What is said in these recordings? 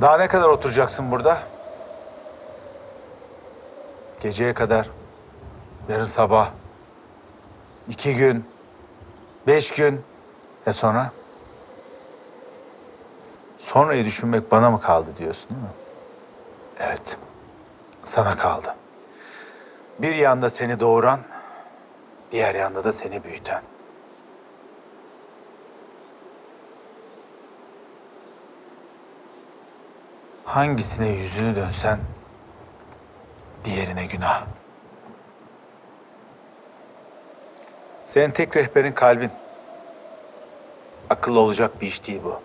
Daha ne kadar oturacaksın burada? Geceye kadar. Yarın sabah. iki gün. Beş gün. E sonra? Sonrayı düşünmek bana mı kaldı diyorsun değil mi? Evet. Sana kaldı. Bir yanda seni doğuran, diğer yanda da seni büyüten. Hangisine yüzünü dönsen diğerine günah. Senin tek rehberin kalbin. Akıllı olacak bir iş değil bu.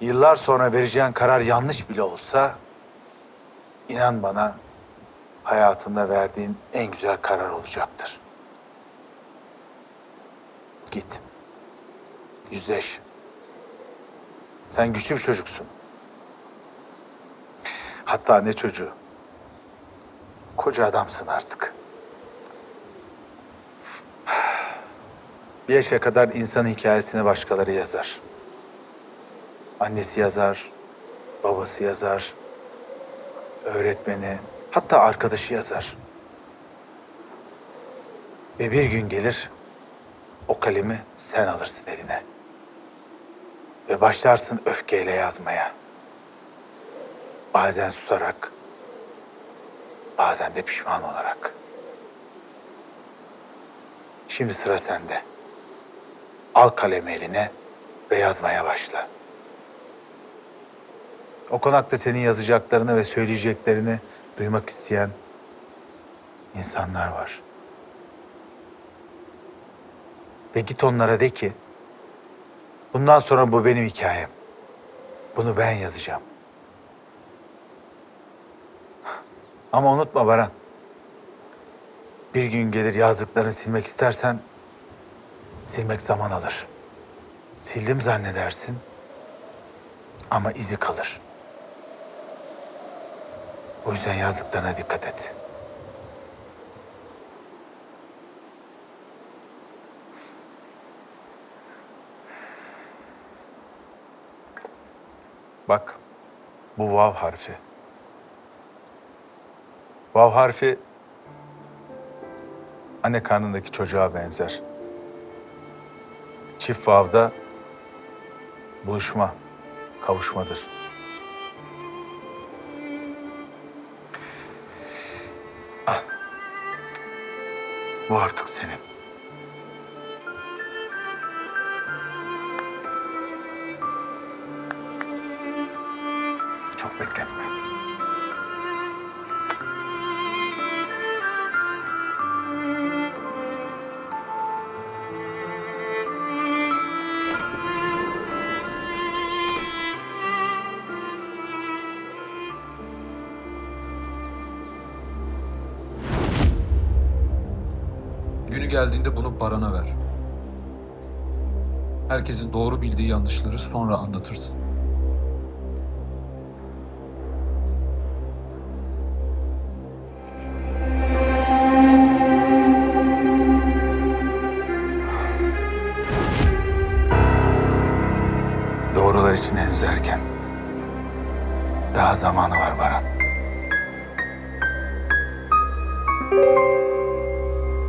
Yıllar sonra vereceğin karar yanlış bile olsa inan bana hayatında verdiğin en güzel karar olacaktır. Git. Yüzleş. Sen güçlü bir çocuksun. Hatta ne çocuğu. Koca adamsın artık. Bir yaşa kadar insanın hikayesini başkaları yazar. Annesi yazar, babası yazar, öğretmeni, hatta arkadaşı yazar. Ve bir gün gelir, o kalemi sen alırsın eline. Ve başlarsın öfkeyle yazmaya. Bazen susarak, bazen de pişman olarak. Şimdi sıra sende. Al kalemi eline ve yazmaya başla. O konakta senin yazacaklarını ve söyleyeceklerini duymak isteyen insanlar var. Ve git onlara de ki, bundan sonra bu benim hikayem. Bunu ben yazacağım. Ama unutma Baran. Bir gün gelir yazdıklarını silmek istersen silmek zaman alır. Sildim zannedersin ama izi kalır. O yüzden yazdıklarına dikkat et. Bak, bu vav harfi. Vav harfi anne karnındaki çocuğa benzer. Çift vavda buluşma, kavuşmadır. Al. Bu artık senin. Çok bekletme. Günü geldiğinde bunu Baran'a ver. Herkesin doğru bildiği yanlışları sonra anlatırsın. Henüz erken. Daha zamanı var Baran.